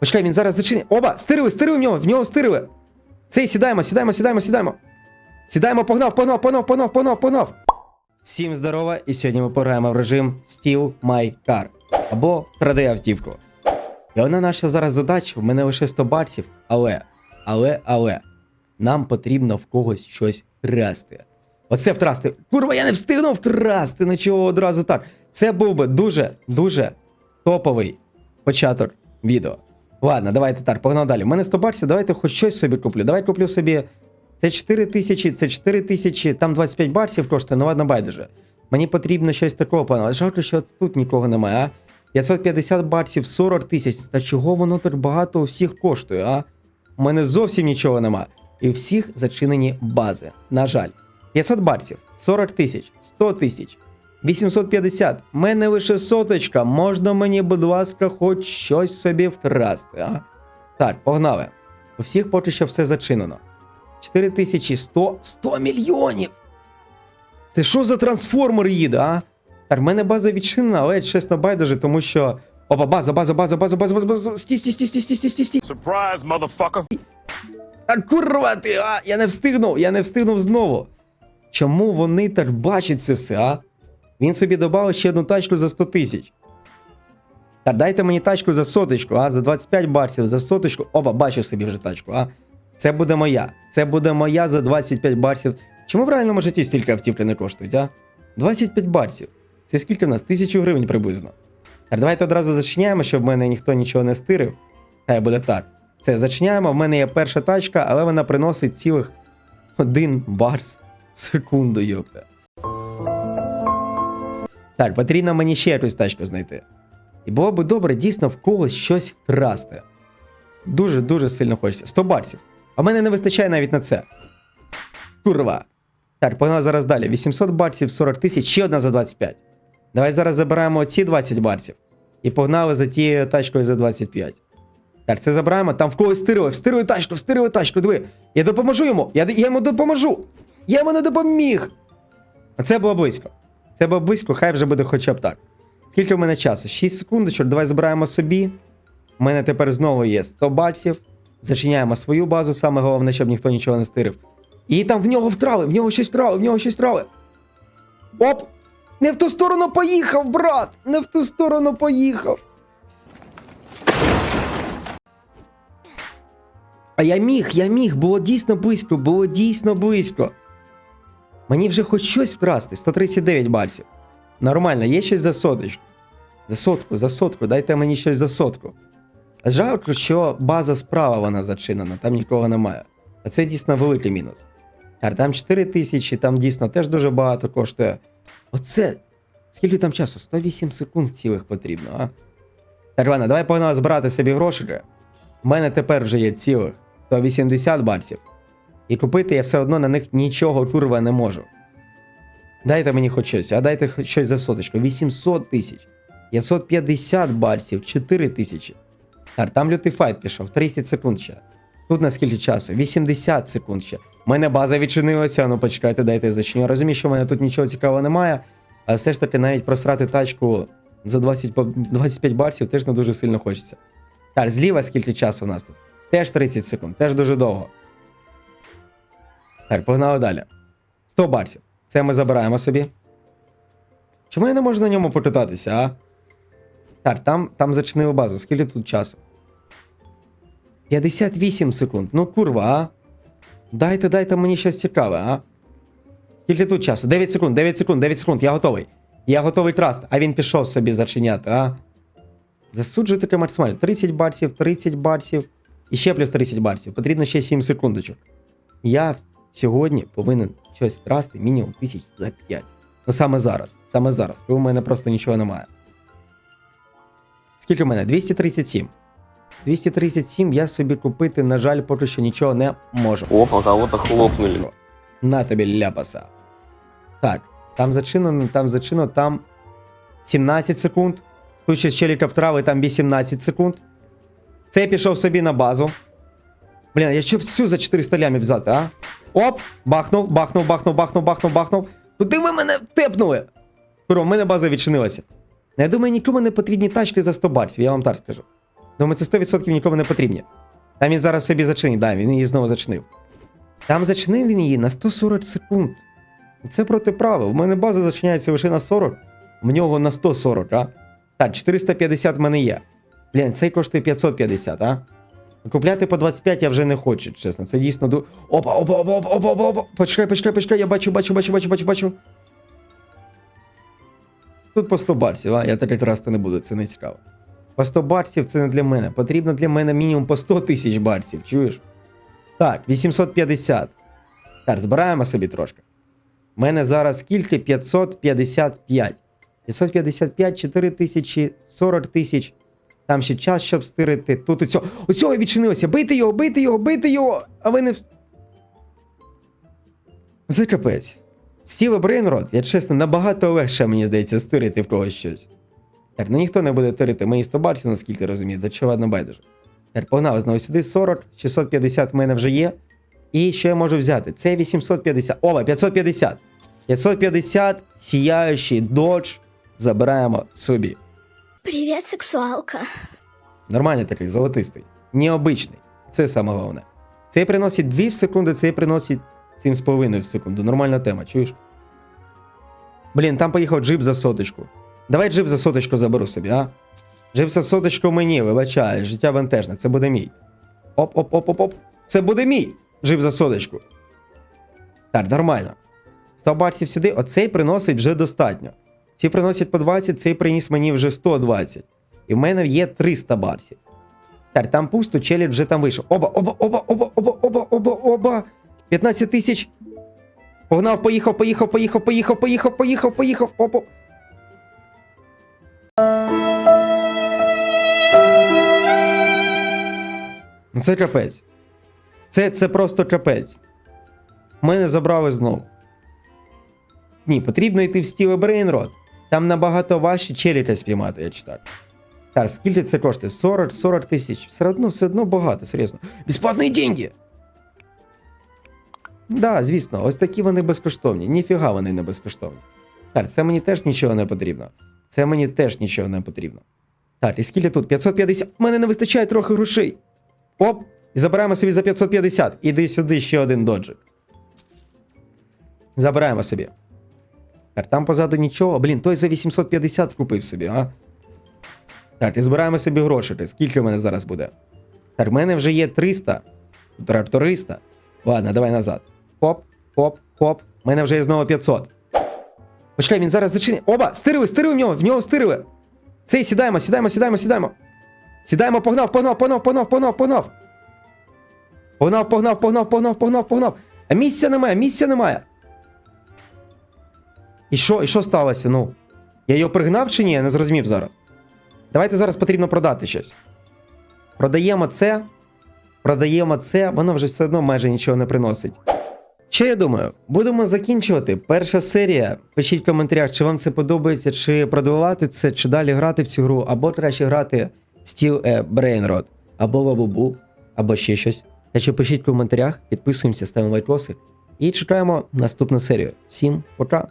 Почекай, він зараз зачинить. Оба! Стирили, стирили в нього, в нього стирили. Цей сідаємо, сідаємо, сідаємо, сідаємо. Сідаємо, погнав, погнав, погнав, погнав, погнав, погнав. Всім здорова, і сьогодні ми пограємо в режим Steal My Car. Або Крадай автівку. І вона наша зараз задача, в мене лише 100 баксів, але, але, але, нам потрібно в когось щось вкрасти. Оце втрасти. Курва, я не встигнув втрасти, ну чого одразу так. Це був би дуже, дуже топовий початок відео. Ладно, давайте так, погнали далі. У мене 100 баксів, давайте хоч щось собі куплю. Давай куплю собі. Це 4 тисячі, це 4 тисячі, там 25 баксів коштує, ну ладно, байдуже. Мені потрібно щось такого плану. Жалко, що тут нікого немає, а? 550 баксів, 40 тисяч. Та чого воно так багато у всіх коштує, а? У мене зовсім нічого нема. І у всіх зачинені бази. На жаль. 500 баксів, 40 тисяч, 100 тисяч, 850. Мене лише соточка. Можна мені, будь ласка, хоч щось собі вкрасти, а? Так, погнали. У всіх поки що все зачинено. 4100 100 мільйонів! Це що за трансформер їде, а? Так, в мене база відчинена, але чесно байдуже, тому що. Опа, база, база, база, база, база, база, база. Стій, стій, стій, стій, стій, стій, стій, стій. Surprise, motherfucker. А курва ти, а! Я не встигнув, я не встигнув знову. Чому вони так бачать це все, а? Він собі додав ще одну тачку за 100 тисяч. Та дайте мені тачку за соточку, а? За 25 баксів, за соточку. Опа, бачу собі вже тачку, а? Це буде моя. Це буде моя за 25 баксів. Чому в реальному житті стільки автівки не коштують, а? 25 баксів. Це скільки в нас? Тисячу гривень приблизно. Так, давайте одразу зачиняємо, щоб в мене ніхто нічого не стирив. Хай буде так. Все, зачиняємо. В мене є перша тачка, але вона приносить цілих один барс в секунду, йопта. Так, потрібно мені ще якусь тачку знайти. І було б добре дійсно в когось щось вкрасти. Дуже-дуже сильно хочеться. 100 баксів. А мене не вистачає навіть на це. Курва. Так, погнали зараз далі. 800 баксів, 40 тисяч, ще одна за 25. Давай зараз забираємо ці 20 баксів. І погнали за тією тачкою за 25. Так, це забираємо. Там в когось стирили, встирили тачку, встирили тачку, диви. Я допоможу йому. Я, я йому допоможу. Я йому не допоміг. А це було близько. Це близько, хай вже буде хоча б так. Скільки в мене часу? 6 секундочок, давай збираємо собі. У мене тепер знову є 100 баксів. Зачиняємо свою базу, саме головне, щоб ніхто нічого не стирив. І там в нього втрали, в нього щось втрали, в нього щось втрали. Оп! Не в ту сторону поїхав, брат! Не в ту сторону поїхав. А я міг, я міг, було дійсно близько, було дійсно близько. Мені вже хоч щось вкрасти, 139 баксів. Нормально, є щось за соточку. За сотку, за сотку, дайте мені щось за сотку. Жалко, що база справа вона зачинена, там нікого немає. А це дійсно великий мінус. А там 4 тисячі, там дійсно теж дуже багато коштує. Оце. Скільки там часу? 108 секунд цілих потрібно, а? Так, ладно, давай погнали збирати собі грошики. У мене тепер вже є цілих 180 баксів. І купити я все одно на них нічого курва не можу. Дайте мені хоч щось, а дайте щось за соточку. 800 тисяч. 550 баксів, 4 тисячі. Там лютий файт пішов, 30 секунд ще. Тут на скільки часу? 80 секунд ще. У мене база відчинилася, ну почекайте, дайте я зачиню. Розумію, що в мене тут нічого цікавого немає, але все ж таки навіть просрати тачку за 20, 25 баксів теж не дуже сильно хочеться. Так, зліва скільки часу у нас тут? Теж 30 секунд, теж дуже довго. Так, погнали далі. 100 баксів. Це ми забираємо собі. Чому я не можу на ньому покататися, а? Так, там, там зачинили базу. Скільки тут часу? 58 секунд. Ну, курва, а? Дайте, дайте мені щось цікаве, а? Скільки тут часу? 9 секунд, 9 секунд, 9 секунд. Я готовий. Я готовий траст. А він пішов собі зачиняти, а? Засуджую таке максимально. 30 баксів, 30 баксів. І ще плюс 30 баксів. Потрібно ще 7 секундочок. Я сьогодні повинен щось вкрасти мінімум тисяч за 5. Ну саме зараз. Саме зараз, коли у мене просто нічого немає. Скільки в мене? 237. 237 я собі купити, на жаль, поки що нічого не можу. Опа, кого-то хлопнули. На тобі ляпаса. Так, там зачинено, там зачинено, там 17 секунд. Тут ще челіка втрави, там 18 секунд. Цей пішов собі на базу. Блін, я щоб всю за 400 лямів взяти, а? Оп! Бахнув, бахнув, бахнув, бахнув, бахнув, бахнув. Куди ви мене тепнули? Куро, в мене база відчинилася. Ну, Я думаю, нікому не потрібні тачки за 100 баксів, я вам так скажу. Думаю, це 100% нікому не потрібні. Там він зараз собі зачинить, да, він її знову зачинив. Там зачинив він її на 140 секунд. Це проти правил. В мене база зачиняється лише на 40, в нього на 140, а? Так, 450 в мене є. Блін, цей коштує 550, а? Купляти по 25 я вже не хочу, чесно. Це дійсно ду. Опа, опа, опа, опа, опа, опа, опа. Почекай, почекай, почекай, я бачу, бачу, бачу, бачу, бачу, бачу. Тут по 100 баксів, а я так якраз не буду, це не цікаво. По 100 баксів це не для мене. Потрібно для мене мінімум по 100 тисяч баксів, чуєш? Так, 850. Так, збираємо собі трошки. У мене зараз скільки? 555. 555, 4 тисячі, 40 тисяч. Там ще час, щоб стирити. Тут оцього. Оцього відчинилося. Бити його, бити його, бити його! А ви не. вс- Це капець. Стіве Брейнрод, я чесно, набагато легше, мені здається, стирити в когось щось. Так, ну ніхто не буде тирити мої 100 баксів, наскільки розумію, до чого байдуже. Так, погнали знову сюди 40, 650 в мене вже є. І що я можу взяти? Це 850. Ова, 550. 550 сіяючий додж забираємо собі. Привет, сексуалка. Нормальний такий, золотистий. Необичний. Це саме головне. Цей приносить 2 в секунду, цей приносить 7,5 в секунду. Нормальна тема, чуєш? Блін, там поїхав джип за соточку. Давай джип за соточку заберу собі, а? Джип за соточку мені, вибачаю, життя вантажне, це буде мій. Оп-оп-оп-оп-оп. Це буде мій джип за соточку. Так, нормально. 100 баксів сюди, оцей приносить вже достатньо. Ці приносять по 20, цей приніс мені вже 120. І в мене є 300 баксів. Так, там пусто, челядь вже там вийшов. Оба, оба, оба, оба, оба, оба, оба, оба. 15 тисяч. Погнав, поїхав, поїхав, поїхав, поїхав, поїхав, поїхав, поїхав. Опа. Ну це капець. Це, це просто капець. Мене забрали знову. Ні, потрібно йти в Стіве Брейнрод. Там набагато важче челіка спіймати, я читаю. Так, скільки це коштує? 40 40 тисяч. Все одно, все одно багато, серйозно. Безплатні деньги! Да, звісно, ось такі вони безкоштовні. Ніфіга вони не безкоштовні. Так, це мені теж нічого не потрібно. Це мені теж нічого не потрібно. Так, і скільки тут? 550. У мене не вистачає трохи грошей. Оп! І забираємо собі за 550. Іди сюди ще один доджик. Забираємо собі. Там позаду нічого. Блін, той за 850 купив собі, а? Так, і збираємо собі грошики. Скільки в мене зараз буде? Так, в мене вже є 300. Тракториста. Ладно, давай назад. Хоп, хоп, хоп. У мене вже є знову 500. Почекай, він зараз зачинить. Оба! Стирили, стирили в нього, в нього стирили. Цей сідаємо, сідаємо, сідаємо, сідаємо. Сідаємо, погнав, погнав, погнав, погнав, погнав, погнав. Погнав, погнав, погнав, погнав, погнав, погнав. А місця немає, місця немає. І що, і що сталося? Ну? Я його пригнав чи ні? Я не зрозумів зараз. Давайте зараз потрібно продати щось. Продаємо це. Продаємо це, воно вже все одно майже нічого не приносить. Що я думаю? Будемо закінчувати. Перша серія. Пишіть в коментарях, чи вам це подобається, чи продавати це, чи далі грати в цю гру, або краще грати Steel Brainrod, або Вабубу, або ще щось. Так що пишіть в коментарях, підписуємося, ставимо лайкоси і чекаємо наступну серію. Всім пока!